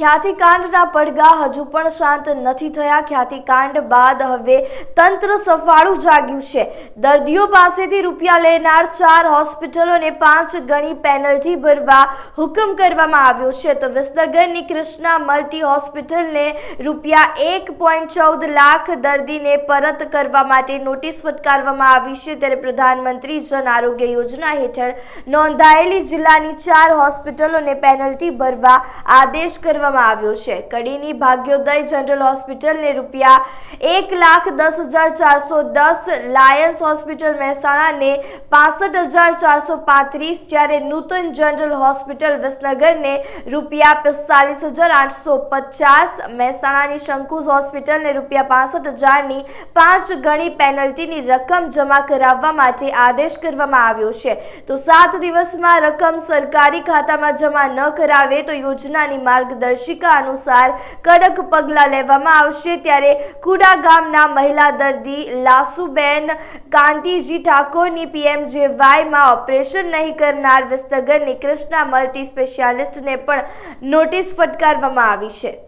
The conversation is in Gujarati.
ખ્યાતિકાંડના પડઘા હજુ પણ શાંત નથી થયા. ખ્યાતિકાંડ બાદ હવે તંત્ર સફાળું જાગ્યું છે. દર્દીઓ પાસેથી રૂપિયા લેનાર ચાર હોસ્પિટલોને પાંચ ગણી પેનલ્ટી ભરવા હુકમ કરવામાં આવ્યો છે. તો વિસનગરની કૃષ્ણા મલ્ટી હોસ્પિટલને રૂપિયા એક પોઈન્ટ ચૌદ લાખ દર્દીને પરત કરવા માટે નોટિસ ફટકારવામાં આવી છે. ત્યારે પ્રધાનમંત્રી જન આરોગ્ય યોજના હેઠળ નોંધાયેલી જિલ્લાની ચાર હોસ્પિટલોને પેનલ્ટી ભરવા આદેશ કરવામાં આવ્યો છે. કડીની ભાગ્યોદય જનરલ હોસ્પિટલને રૂપિયા એક લાખ દસ હજાર ચારસો દસ લાયન્સ હોસ્પિટલ મહેસાણાને પાસઠ હજાર ચારસો પાંત્રીસ, જ્યારે નૂતન જનરલ હોસ્પિટલ વિસનગરને રૂપિયા પિસ્તાલીસ હજાર આઠસો પચાસ, મહેસાણાની શંકુઝ હોસ્પિટલને રૂપિયા પાસઠ હજારની પાંચ ગણી પેનલ્ટીની રકમ જમા કરાવવા માટે આદેશ કરવામાં આવ્યો છે. તો સાત દિવસમાં રકમ સરકારી ખાતામાં જમા ન કરાવે તો યોજનાની માર્ગદર્શિકા અનુસાર કડક પગલાં લેવામાં આવશે ત્યારે કુડા ગામના મહિલા દર્દી લાસુબેન કાંતિજી ઠાકોરની પીએમજેવાયમાં ઓપરેશન નહીં કરનાર વિસ્તગરની કૃષ્ણા મલ્ટી સ્પેશિયાલિસ્ટને પણ નોટિસ ફટકારવામાં આવી છે.